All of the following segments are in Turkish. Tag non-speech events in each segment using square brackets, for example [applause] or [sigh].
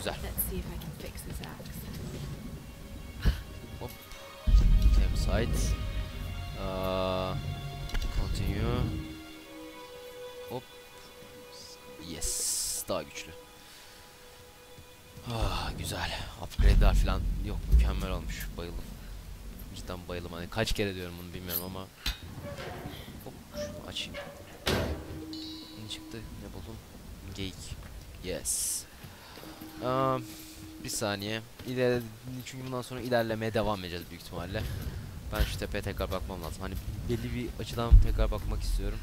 Güzel. Let's see if I can fix this axe. Campsite. Aa, continue. Hop. Yes. Daha güçlü. Ah, güzel. Upgrade'ler falan yok mükemmel olmuş. Bayıldım. Cidden bayıldım. Hani kaç kere diyorum bunu bilmiyorum ama. Hop şunu açayım. Ne çıktı? Ne buldum? Geyik. Yes. Aa, bir saniye. İler çünkü bundan sonra ilerlemeye devam edeceğiz büyük ihtimalle. Ben şu tepeye tekrar bakmam lazım. Hani belli bir açıdan tekrar bakmak istiyorum.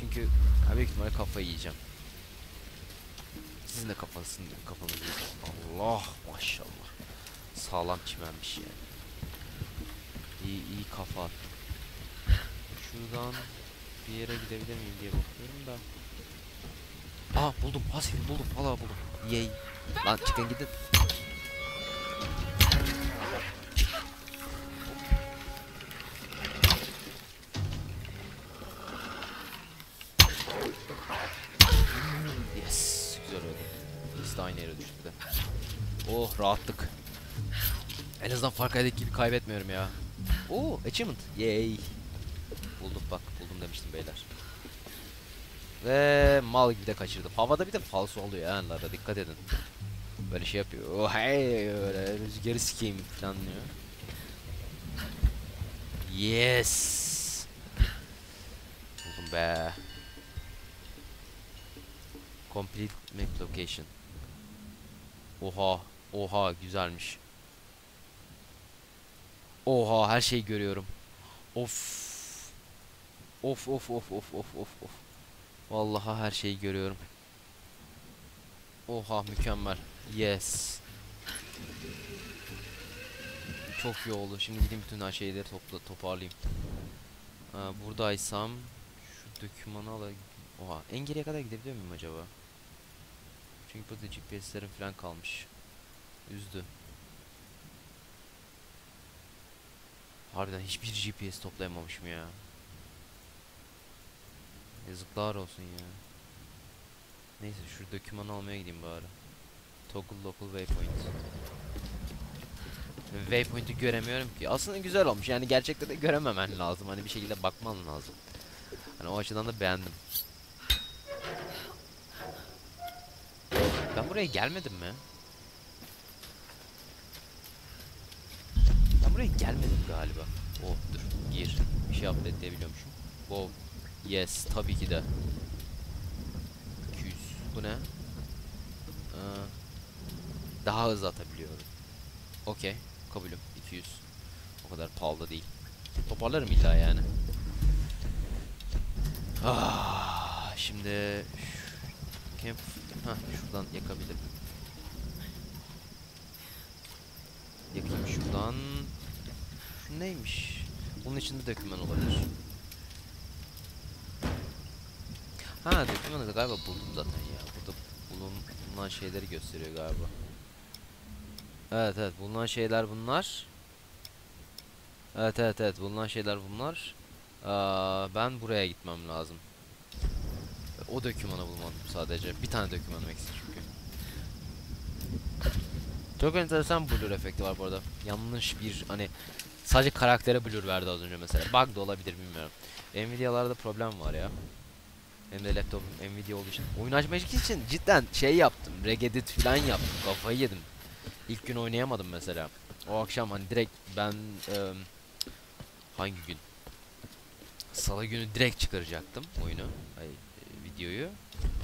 Çünkü büyük ihtimalle kafayı yiyeceğim. Sizin de kafasını kafanızı. Allah maşallah. Sağlam çimenmiş yani. İyi iyi kafa. Şuradan bir yere gidebilir miyim diye bakıyorum da. Aa buldum. Hasif buldum. Valla buldum. Yay. Lan çıkın gidin. Yes. Güzel oldu. İkisi de aynı yere düştü de. Oh rahatlık. En azından Farkay'daki gibi kaybetmiyorum ya. Oo achievement. Yay. Buldum bak buldum demiştim beyler. Ve mal gibi de kaçırdım. Havada bir de falso oluyor yani Lara dikkat edin. Böyle şey yapıyor. Oh hey öyle rüzgarı sikeyim falan diyor. Yes. Buldum be. Complete map location. Oha, oha güzelmiş. Oha her şeyi görüyorum. Of. Of of of of of of of. Vallahi her şeyi görüyorum. Oha mükemmel. Yes. Çok iyi oldu. Şimdi gideyim bütün her şeyleri topla toparlayayım. Ha, buradaysam şu dokümanı alayım. Oha en geriye kadar gidebiliyor muyum acaba? Çünkü burada GPS'lerim falan kalmış. Üzdü. Harbiden hiçbir GPS toplayamamışım ya. Yazıklar olsun ya. Neyse şu dokümanı almaya gideyim bari. Toggle local waypoint. Waypoint'i göremiyorum ki. Aslında güzel olmuş. Yani gerçekte de görememen lazım. Hani bir şekilde bakman lazım. Hani o açıdan da beğendim. Ben buraya gelmedim mi? Ben buraya gelmedim galiba. Oh dur gir. Bir şey update diyebiliyormuşum. Wow. Yes tabii ki de. 200. Bu ne? Ee, daha hızlı atabiliyorum. Okey. Kabulüm. 200. O kadar pahalı değil. Toparlarım illa yani. Ah, şimdi camp ha şuradan yakabilirim. Yakayım şuradan. Şu neymiş? Bunun içinde döküman olabilir. Ha dökümanı da galiba buldum zaten ya. Burada bulun, bulunan şeyleri gösteriyor galiba. Evet evet bulunan şeyler bunlar. Evet evet evet bulunan şeyler bunlar. Aa, ben buraya gitmem lazım. O dokümanı bulmadım sadece. Bir tane dokümanım eksik çünkü. Çok enteresan blur efekti var bu arada. Yanlış bir hani sadece karaktere blur verdi az önce mesela. Bug da olabilir bilmiyorum. Nvidia'larda problem var ya. Hem de laptopum Nvidia olduğu için. Oyun açmak için cidden şey yaptım. Regedit falan yaptım. Kafayı yedim. İlk gün oynayamadım mesela. O akşam hani direkt ben eee, hangi gün? Salı günü direkt çıkaracaktım oyunu. Ay, videoyu.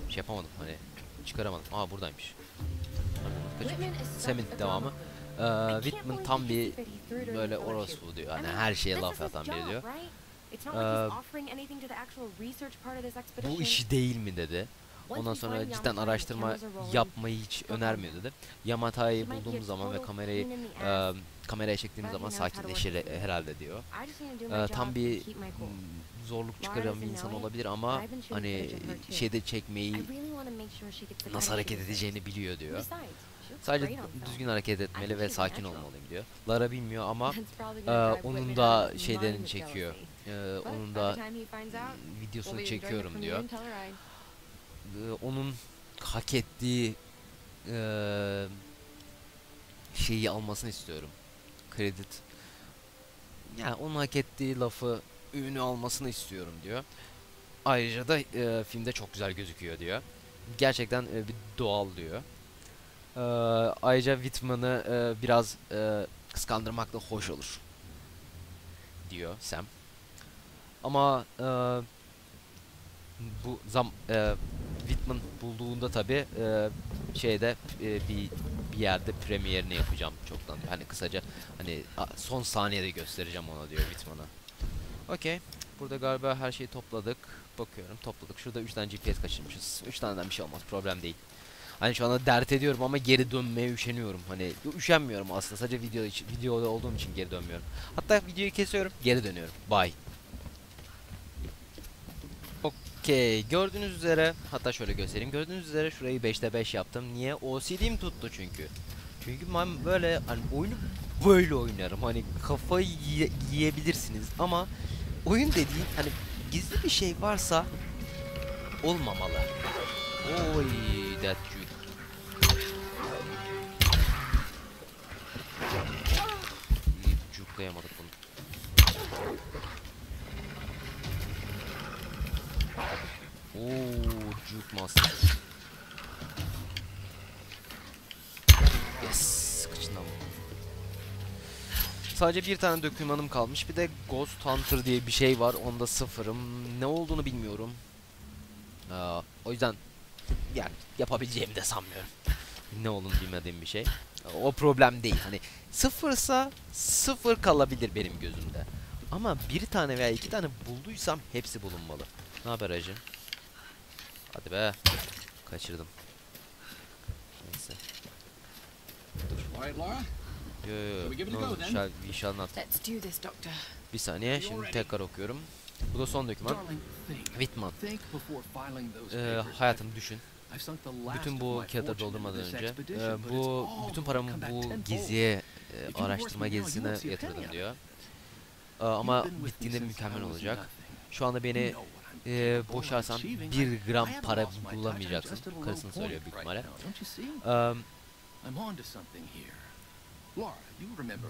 Şey yapamadım hani çıkaramadım. Aa buradaymış. Kaçık. Semin devamı. Ee, Whitman tam bir böyle orospu diyor. Hani her şeye laf atan biri diyor. Bu işi değil mi dedi. Ondan sonra cidden araştırma yapmayı hiç önermiyor dedi. Yamata'yı bulduğumuz zaman ve kamerayı e, kameraya çektiğimiz zaman sakinleşir e, herhalde diyor. Ee, tam bir mm, zorluk çıkaran bir insan olabilir ama hani şeyde çekmeyi nasıl hareket edeceğini biliyor diyor. Sadece düzgün hareket etmeli ve sakin olmalıyım diyor. Lara bilmiyor ama e, onun da şeylerini çekiyor. E, onun da videosunu çekiyorum diyor. E, onun hak ettiği eee, şeyi almasını istiyorum. Kredi. Yani onun hak ettiği lafı ünü almasını istiyorum diyor. Ayrıca da eee, filmde çok güzel gözüküyor diyor. Gerçekten eee, bir doğal diyor. Eee, ayrıca Whitman'ı eee, biraz eee, kıskandırmak da hoş olur diyor Sam. Ama eee, bu zam eee, Whitman bulduğunda tabi şeyde eee, bir bir yerde premierini yapacağım çoktan. Hani kısaca hani son saniyede göstereceğim ona diyor Whitman'a. Okey. Burada galiba her şeyi topladık. Bakıyorum topladık. Şurada 3 tane GPS kaçırmışız. 3 taneden bir şey olmaz. Problem değil. Hani şu anda dert ediyorum ama geri dönmeye üşeniyorum. Hani üşenmiyorum aslında. Sadece video için, videoda olduğum için geri dönmüyorum. Hatta videoyu kesiyorum, geri dönüyorum. Bye. Okey. Gördüğünüz üzere, hatta şöyle göstereyim. Gördüğünüz üzere şurayı 5'te 5 yaptım. Niye? OCD'm tuttu çünkü. Çünkü ben böyle hani oyunu böyle oynarım. Hani kafayı yiye- yiyebilirsiniz ama oyun dediğin hani gizli bir şey varsa olmamalı. Oy that you. Cuklayamadık Oo, juke master. Yes, kıçından. Sadece bir tane dokümanım kalmış. Bir de Ghost Hunter diye bir şey var. Onda sıfırım. Ne olduğunu bilmiyorum. Aa, o yüzden yani yapabileceğimi de sanmıyorum. Ne olduğunu bilmediğim bir şey. O problem değil. Hani sıfırsa sıfır kalabilir benim gözümde. Ama bir tane veya iki tane bulduysam hepsi bulunmalı. Ne haber hacı? Hadi be. Kaçırdım. Neyse. Laura. Yo yo yo. No, shall, we shall not. Let's do this, Doctor. Bir saniye şimdi tekrar okuyorum. Bu da son doküman. Whitman. Ee, hayatım düşün. Bütün bu kağıtları doldurmadan önce e, bu bütün paramı bu geziye e, araştırma gezisine yatırdım diyor. E, ama bittiğinde mükemmel olacak. Şu anda beni e, boşarsan bir gram para bulamayacaksın. Karısını söylüyor büyük ihtimalle.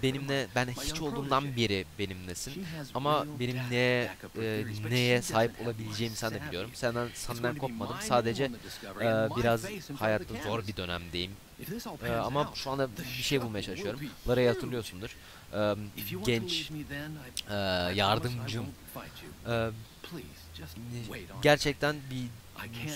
benimle ben hiç olduğumdan beri benimlesin. Ama benim data ne backup e, neye sahip olabileceğimi sen de biliyorum. Senden senden kopmadım. Sadece e, biraz hayatta zor bir dönemdeyim. E, ama şu anda bir şey bulmaya çalışıyorum. Lara'yı hatırlıyorsundur. E, genç, e, yardımcım. E, Gerçekten bir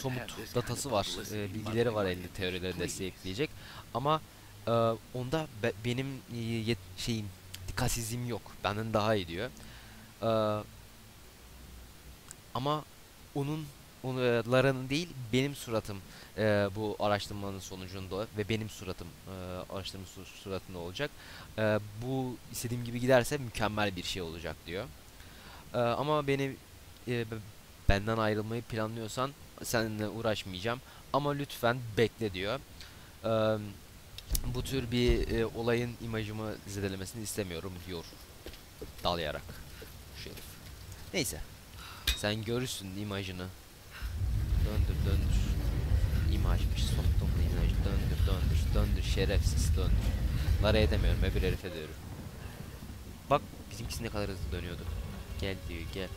somut datası var, e, bilgileri var elinde please. destekleyecek. Ama e, onda be- benim e, yet- şeyim dikkatsizliğim yok. Benden daha iyi diyor. E, ama onun onu Lara'nın değil benim suratım e, bu araştırmanın sonucunda ve benim suratım e, araştırma su- suratında olacak. E, bu istediğim gibi giderse mükemmel bir şey olacak diyor. E, ama beni e, b- benden ayrılmayı planlıyorsan seninle uğraşmayacağım ama lütfen bekle diyor. Bu tür bir e, olayın imajımı zedelemesini istemiyorum diyor. Dalayarak. Şu. Neyse. Sen görürsün imajını. Döndür döndür. İmajmış soktum bu imajı. Döndür döndür döndür şerefsiz döndür. Lara edemiyorum öbür herife diyorum. Bak bizimkisi ne kadar hızlı dönüyordu. Gel diyor gel.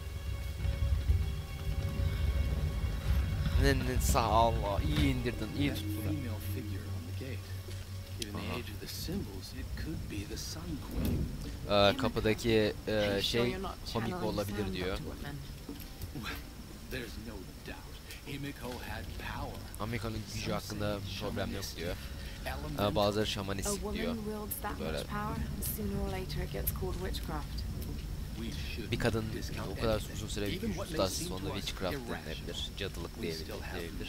Ne ne sağ Allah iyi indirdin iyi tuttun. Ee, kapıdaki e, şey komik olabilir diyor. Amerika'nın gücü hakkında problem yok diyor. Ee, bazıları şamanistik diyor. Böyle. Bir kadın o kadar uzun süre to sonunda witchcraft denilebilir. Cadılık diyebilir.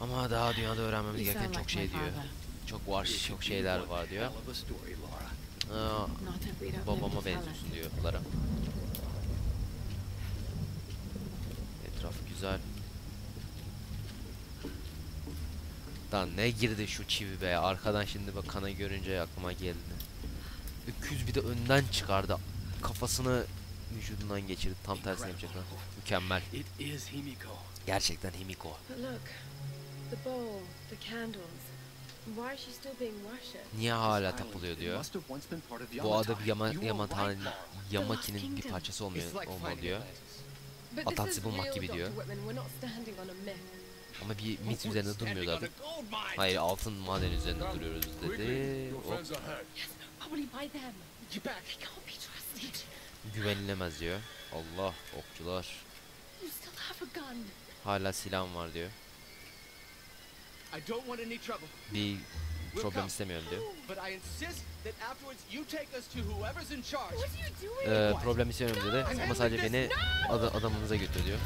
Ama daha dünyada öğrenmemiz gereken çok şey diyor. Çok var, çok şeyler var diyor. Aa, babama benziyorsun diyor Lara. Etraf güzel. Lan ne girdi şu çivi be arkadan şimdi bak kana görünce aklıma geldi. Öküz bir de önden çıkardı kafasını vücudundan geçirip tam tersine yapacak ha. Mükemmel. Gerçekten Himiko. Niye hala tapılıyor diyor. Bu ada bir yama, yama tane, Yamaki'nin bir parçası olmuyor, olmalı diyor. Atatsi bulmak gibi diyor. Ama bir mit üzerinde durmuyor zaten. Hayır altın maden üzerinde duruyoruz dedi. Hop. Güvenilemez diyor. Allah okçular. Hala silahım var diyor. Bir problem istemiyorum diyor. Ee, problem istemiyorum dedi ama sadece beni ad adamımıza götür diyor.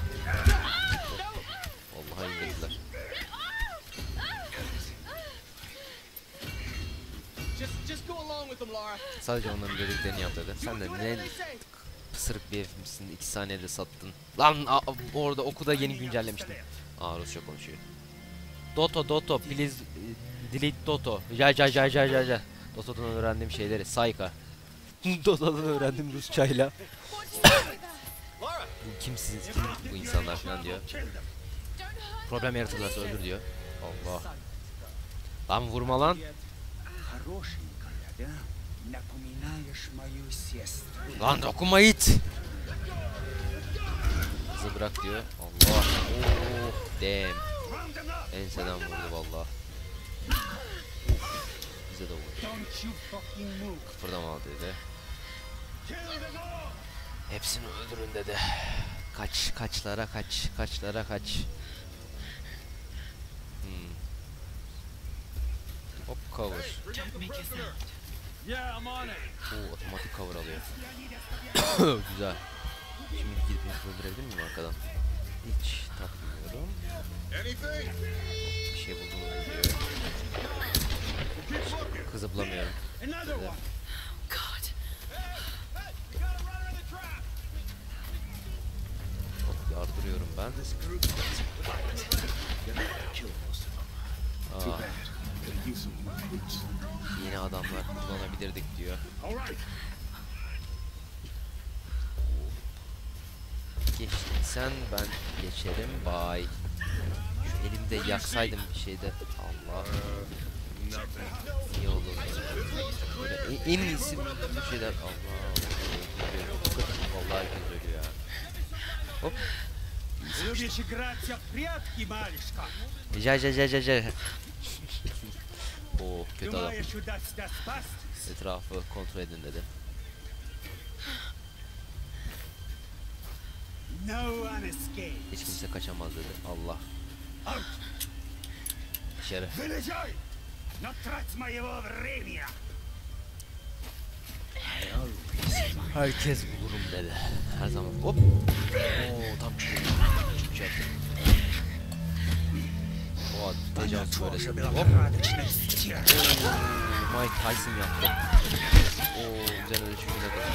Allah'a indirdiler. Sadece onların dediklerini yap dedi. Sen de ne pısırık bir herifmişsin. 2 saniyede sattın. Lan orada oku da yeni güncellemiştim. Aa Rusça konuşuyor. Doto Doto please e, delete Doto. Ja ja ja ja ja ja. Doto'dan öğrendiğim şeyleri. Sayka. [laughs] Doto'dan öğrendim Rusçayla. Bu kimsiniz kim bu insanlar falan diyor. Problem yaratırlarsa öldür diyor. Allah. Lan vurma lan. Lan dokunma it. Kızı bırak diyor. Allah. Oh damn. Enseden vurdu valla. Bize de vurdu. Kıpırdama dedi. Hepsini öldürün dedi. Kaç, kaçlara kaç, kaçlara kaç. Hmm. Hop cover. Don't make a sound. Yeah, I'm on it. Oo, otomatik cover alıyor. [coughs] Güzel. Şimdi gidip herifi öldürebilir miyim arkadan? Hiç takmıyorum. Bir şey buldum diyor. Kızı bulamıyorum. Hop yardırıyorum ben. Aa, yeni adamlar kullanabilirdik diyor. All right. Geçtin sen ben geçerim bay. Şu elimde yaksaydım bir şeyde. Allah. İyi oldu. Böyle en, en iyisi bir şeyler. Allah. Vallahi herkes ölüyor ya. Hop. Любишь играться в прятки, малышка? Ja ja ja ja ja. Oo kötü adam. Etrafı kontrol edin dedi. Hiç kimse kaçamaz dedi. Allah. Şeref. Herkes bulurum dedi. Her zaman. Hop. Oo tam. Çıktı. Oha tecavüz böylesi. Hop. Oo, Mike Tyson yaptı. Oo güzel öyle çünkü ne kadar.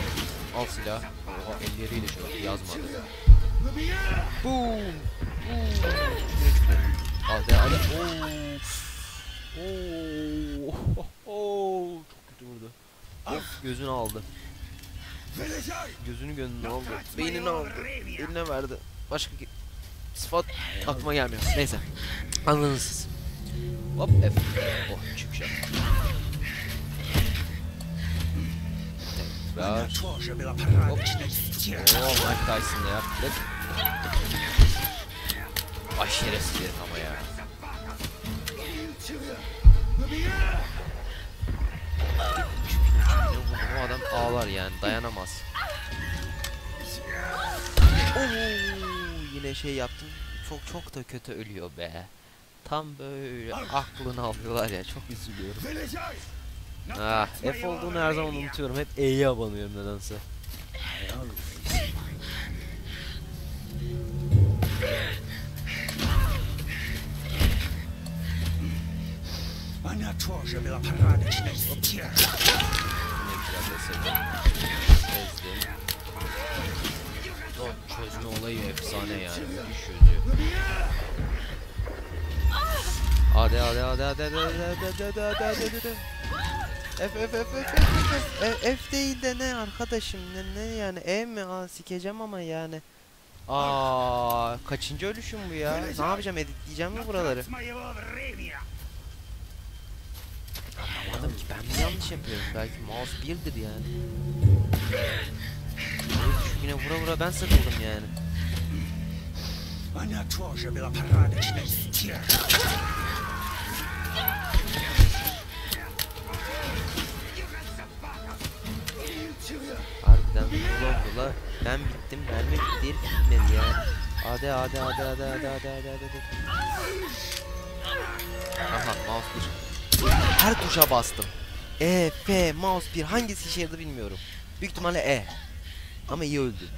Al silah. Oha elleriyle şöyle yazmadı. Boom. Al de al. Oo. Oo. Çok kötü vurdu. Hop gözünü aldı. Gözünü gönlünü aldı. Beynini aldı. Eline verdi. Başka Sıfat aklıma gelmiyor. Neyse. Anladınız siz. Hop F. Oh çıkış Tekrar. Hop. Oh Mike Tyson'da yaptık. Ay şerefsiz herif ama ya. Bu adam ağlar yani dayanamaz. Oo yine şey yaptım. Çok çok da kötü ölüyor be. Tam böyle aklını alıyorlar ya çok üzülüyorum. Вылезай! Но Ah трать F моего olduğunu her zaman времени! unutuyorum. Hep E'ye abanıyorum nedense. Она тоже была порядочной çözme olayı efsane yani. Düşürdü. Hadi hadi hadi hadi hadi hadi hadi hadi hadi hadi F F F F F F F F değil de ne arkadaşım ne, ne yani E mi Aa, sikeceğim ama yani Aa kaçıncı ölüşüm bu ya ne yapacağım editleyeceğim mi buraları Anlamadım ki ben mi yanlış yapıyorum belki mouse birdir yani Şu yine vura vura ben sıkıldım yani. Она тоже была порядочной стервой. Harbiden vura vura ben bittim mermi bitti herif bitmedi ya. Hadi hadi hadi hadi hadi hadi hadi hadi. hadi. Aha mouse 1. Her tuşa bastım. E, F, mouse 1 hangisi işe yaradı bilmiyorum. Büyük ihtimalle E. Ama iyi öldü.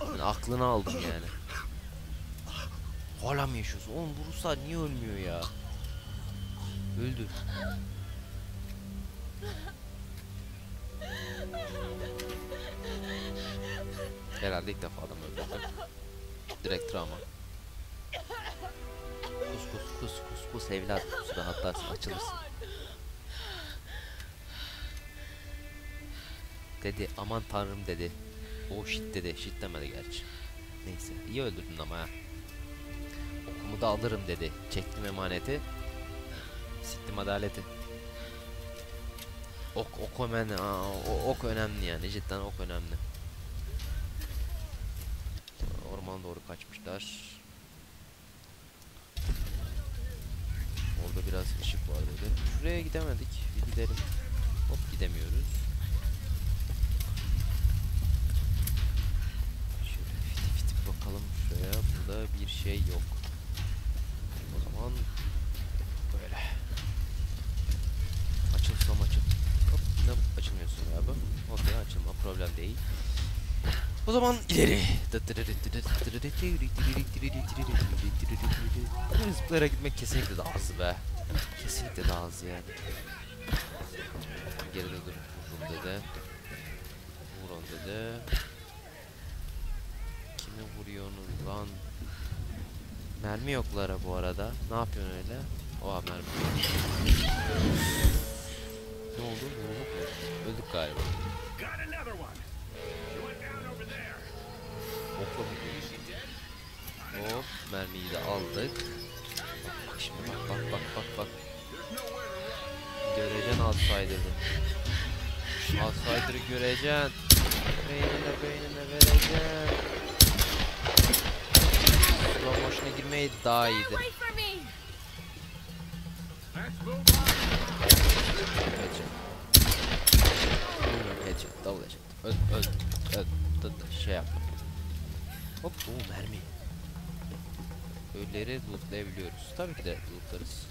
Yani aklını aldım yani. Hala mı yaşıyorsun? Oğlum bu Ruslar niye ölmüyor ya? Öldü. Herhalde ilk defa adam öldürdü. Direkt travma. Kus kus kus kus kus evlat kus rahatlarsın açılırsın. Dedi aman tanrım dedi. O shit dedi. Shit demedi gerçi. Neyse iyi öldürdün ama ha. Okumu da alırım dedi. Çektim emaneti. Siktim adaleti. Ok ok önemli. Aa, ok önemli yani. Cidden ok önemli. Ormana doğru kaçmışlar. Orada biraz ışık var dedi. Şuraya gidemedik. Bir gidelim. Hop gidemiyoruz. Şöyle fitip fitip bakalım şuraya. Burada bir şey yok. O zaman böyle. Açılsam açıl. Hop yine açılmıyorsun galiba. Okey açılma problem değil. O zaman ileri. Zıplayarak gitmek kesinlikle daha hızlı be. Kesinlikle daha hızlı yani. Geride dur. Vurun dede. Vurun dede. Kimi vuruyorsunuz lan? Mermi yoklara bu arada. Ne yapıyorsun öyle? Oha mermi. Ne oldu? Vurulduk mu? Öldük galiba. Okla vuruyorsun? Hop mermiyi de aldık. Bak şimdi bak bak bak bak bak. Göreceksin Outsider'ı. Outsider'ı göreceksin. Beynine beynine vereceksin. Girmeyi daha on. Headshot. Double headshot. Öl, öl, öl. Dı, şey yapma. Hop, o mermi. Ölüleri lootlayabiliyoruz. Tabii ki de lootlarız.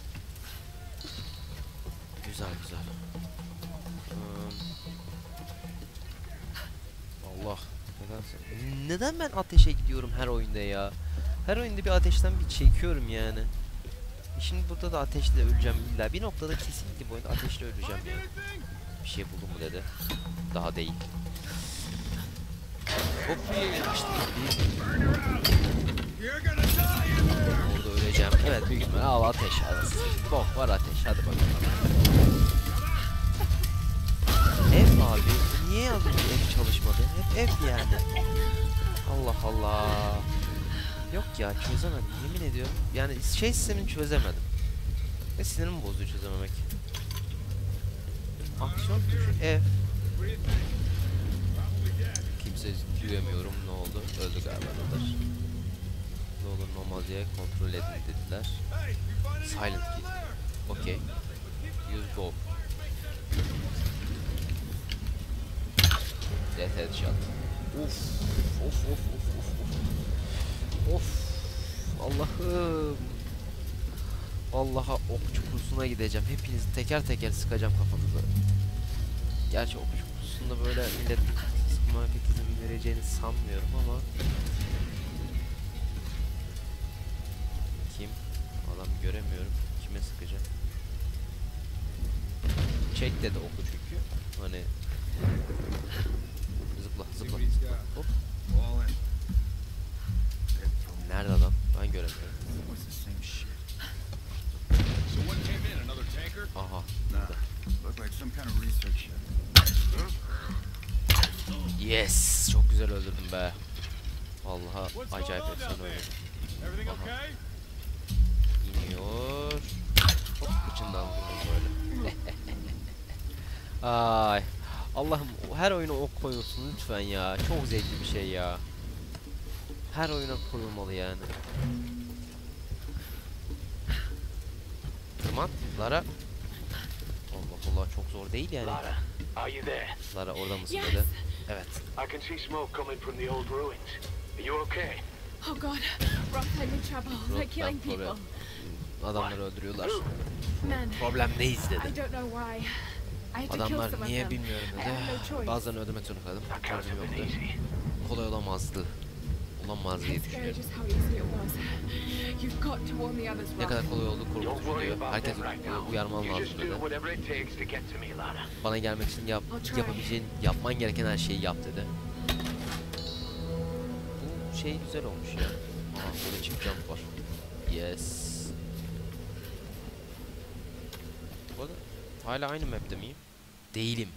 Güzel güzel. Hmm. Allah. Nedense. Neden ben ateşe gidiyorum her oyunda ya? Her oyunda bir ateşten bir çekiyorum yani. E Şimdi burada da ateşle öleceğim illa. Bir noktada kesinlikle bu oyunda ateşle öleceğim ya. Bir şey buldum mu dedi. Daha değil. Hop! Orada öleceğim. Evet büyük ihtimalle al ateş. Al. Bok var ateş. Hadi bakalım. F abi. Niye yazmış F çalışmadı? Hep F yani. Allah Allah. Yok ya çözemedim. Yemin ediyorum. Yani şey sistemini çözemedim. Ve sinirimi bozuyor çözememek. Aksiyon tuşu F. Kimse duyamıyorum. Ne oldu? Öldü galiba. dediler. Ne olur ne diye kontrol edin dediler. Silent key. Okay. Use go. Death headshot. Uf. Of of of of. Allah'ım. Vallahi okçu kursuna gideceğim. Hepinizi teker teker sıkacağım kafanıza. Gerçi okçu kursunda böyle millet sıkma pek izin vereceğini sanmıyorum ama Kim? Adam göremiyorum. Kime sıkacağım? Çek dedi oku çünkü. Hani zıpla zıpla. Hop. Nerede adam? Ben göremiyorum. Aha. Yes. Çok güzel öldürdüm be. Vallahi acayip efsane okay? İniyor. Hop kıçından vurur böyle. [laughs] Ay. Allah'ım her oyuna ok koyulsun lütfen ya. Çok zevkli bir şey ya. Her oyuna koyulmalı yani. Tırman, Lara. Allah Allah çok zor değil yani. Lara, are you there? Lara orada mısın Yes. dedi. Evet. I can see smoke coming from the old ruins. Are you okay? Oh God, I'm in trouble. They're killing people. Adamları öldürüyorlar. Problemdeyiz I dedi. don't know why. I Adamlar niye bilmiyorum I dedi. Bazılarını öldürmek zorunda kaldım. Kolay olamazdı. Olamaz diye düşünüyorum. Ne kadar kolay oldu korkutucu diyor. Herkes You lazım dedi. Bana gelmek için yap, yapabileceğin, yapman gereken her şeyi yap dedi. Bu şey güzel olmuş ya. Aha burada çift jump var. Yes. Bu arada hala aynı map'te miyim? Değilim.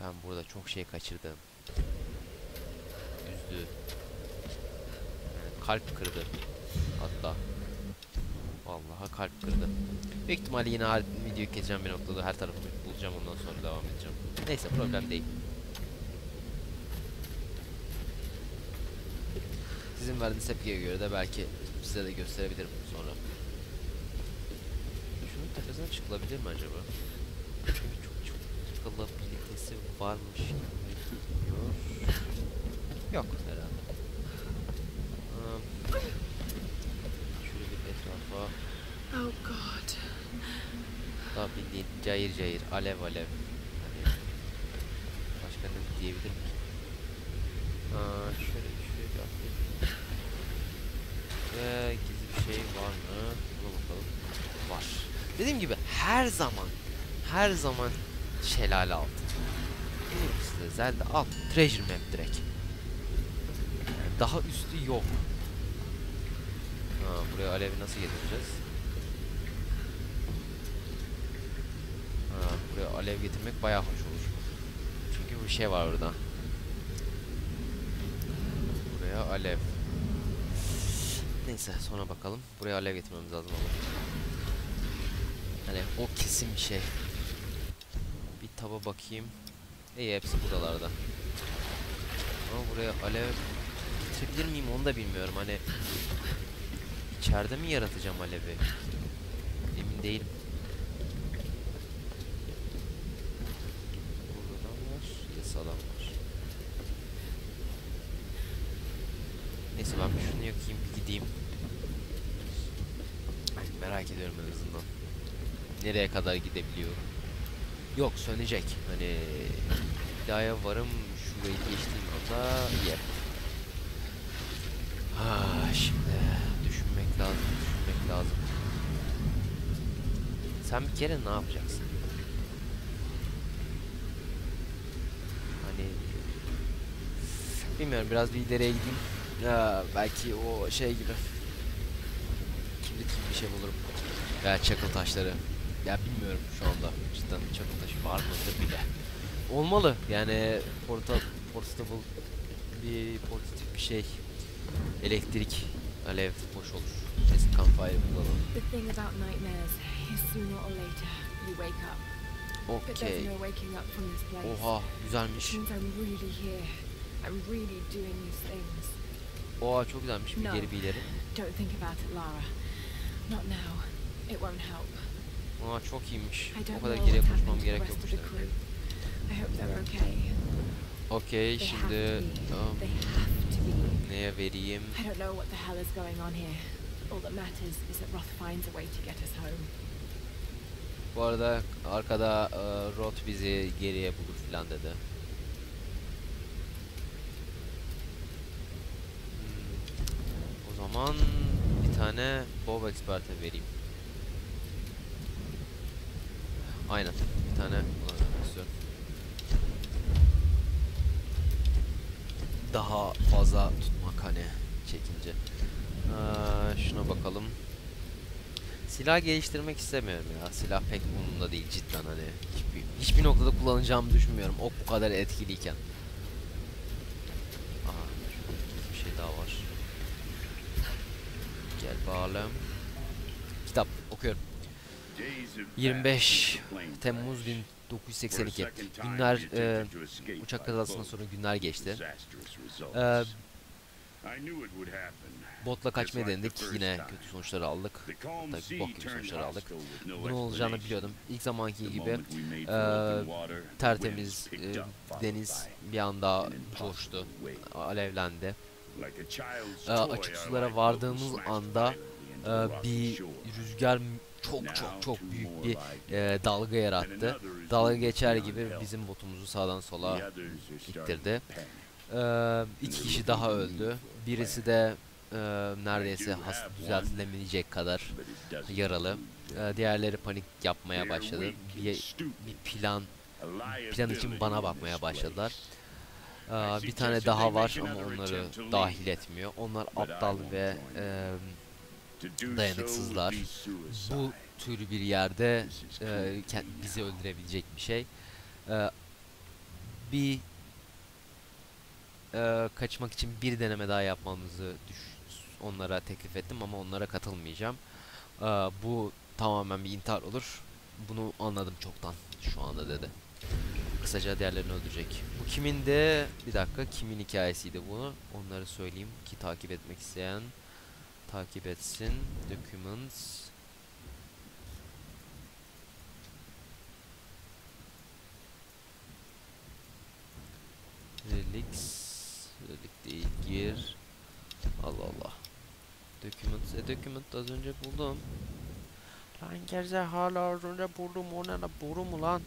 Ben burada çok şey kaçırdım. Yani kalp kırdı. Hatta. Vallahi kalp kırdı. Büyük ihtimalle yine her videoyu keseceğim bir noktada her tarafımı bulacağım ondan sonra devam edeceğim. Neyse problem değil. Sizin verdiğiniz tepkiye göre de belki size de gösterebilirim sonra. Şunun tepesine çıkılabilir mi acaba? Çünkü çok çok çıkılabilitesi varmış. Yok herhalde. Um, şöyle bir etrafa Oh God. daha bildiğin cayır cayır alev alev. Hani başka ne diyebilirim ki? Aa, şöyle şöyle bir atlayayım. Ve gizli bir şey var mı? Buna bakalım. Var. Dediğim gibi her zaman her zaman şelale altı. Zelda al. Treasure map direkt. Daha üstü yok. Ha, buraya alevi nasıl getireceğiz? Ha, buraya alev getirmek bayağı hoş olur. Çünkü bir şey var orada. Buraya alev. Neyse sonra bakalım. Buraya alev getirmemiz lazım ama. Hani o kesin bir şey. Bir taba bakayım. İyi hepsi buralarda. Ama buraya alev getirebilir miyim onu da bilmiyorum. Hani içeride mi yaratacağım alevi? Emin değilim. Burada adam var. Yes adam var. Neyse ben şunu yakayım bir gideyim. Merak ediyorum en azından. Nereye kadar gidebiliyorum. Yok sönecek. Hani iddiaya varım şurayı geçtiğim anda yer. Ha şimdi düşünmek lazım, düşünmek lazım. Sen bir kere ne yapacaksın? Hani bilmiyorum biraz bir ileriye gideyim. Ya belki o şey gibi kibrit gibi bir şey bulurum. Ya çakıl taşları. Ya bilmiyorum şu anda cidden çakıl taşı var mıdır bile. Olmalı yani porta portable bir portatif bir şey. Elektrik alev hoş olur. Kesin campfire kullanalım. The thing about nightmares is sooner or later you wake up. Place. Oha güzelmiş. I'm really here. I'm really doing these things. Oha çok güzelmiş. Bir geri bir ileri. Don't think about it, Lara. Not now. It won't help. Oha çok iyiymiş. O kadar geriye koşmam gerek rest yokmuş of the demek ki. crew. I hope they're okay. Okey They şimdi have to be. um, Neye vereyim? I don't know what the hell is going on here. All that matters is that Roth finds a way to get us home. Bu arada arkada e, Rot bizi geriye bulur filan dedi. Hmm, O zaman bir tane Bob Expert'e vereyim. Aynen. Bir tane vermek istiyorum. Daha fazla tutmak hani çekince. Aa, şuna bakalım. Silah geliştirmek istemiyorum ya. Silah pek umurumda değil cidden hani. Hiçbir, hiçbir noktada kullanacağımı düşünmüyorum. Ok bu kadar etkiliyken. Aha bir şey daha var. Gel bağlam. Kitap okuyorum. 25 Temmuz 1982. Günler e, uçak kazasından sonra günler geçti. E, botla kaçmaya denedik. Yine kötü sonuçlar aldık. Tabii bok gibi sonuçlar aldık. Bunun olacağını biliyordum. İlk zamanki gibi e, tertemiz e, deniz bir anda coştu, alevlendi. E, açık sulara vardığımız anda e, bir rüzgar çok çok çok büyük bir e, dalga yarattı. Dalga geçer gibi bizim botumuzu sağdan sola ittirdi. E, iki kişi daha öldü. Birisi de e, neredeyse hasta düzeltilemeyecek kadar yaralı. E, diğerleri panik yapmaya başladı. Bir, bir plan plan için bana bakmaya başladılar. Aa, bir tane daha var ama onları dahil etmiyor. Onlar aptal ve e, dayanıksızlar. Bu tür bir yerde e, bizi öldürebilecek bir şey. E, bir e, kaçmak için bir deneme daha yapmamızı onlara teklif ettim ama onlara katılmayacağım. E, bu tamamen bir intihar olur. Bunu anladım çoktan şu anda dedi. Kısaca diğerlerini öldürecek. Bu kimin de bir dakika kimin hikayesiydi bunu onları söyleyeyim ki takip etmek isteyen takip etsin. Documents Relics Relic değil gir. Allah Allah. Documents e document az önce buldum. Lan gerizekalı az önce buldum. O ne la boru mu lan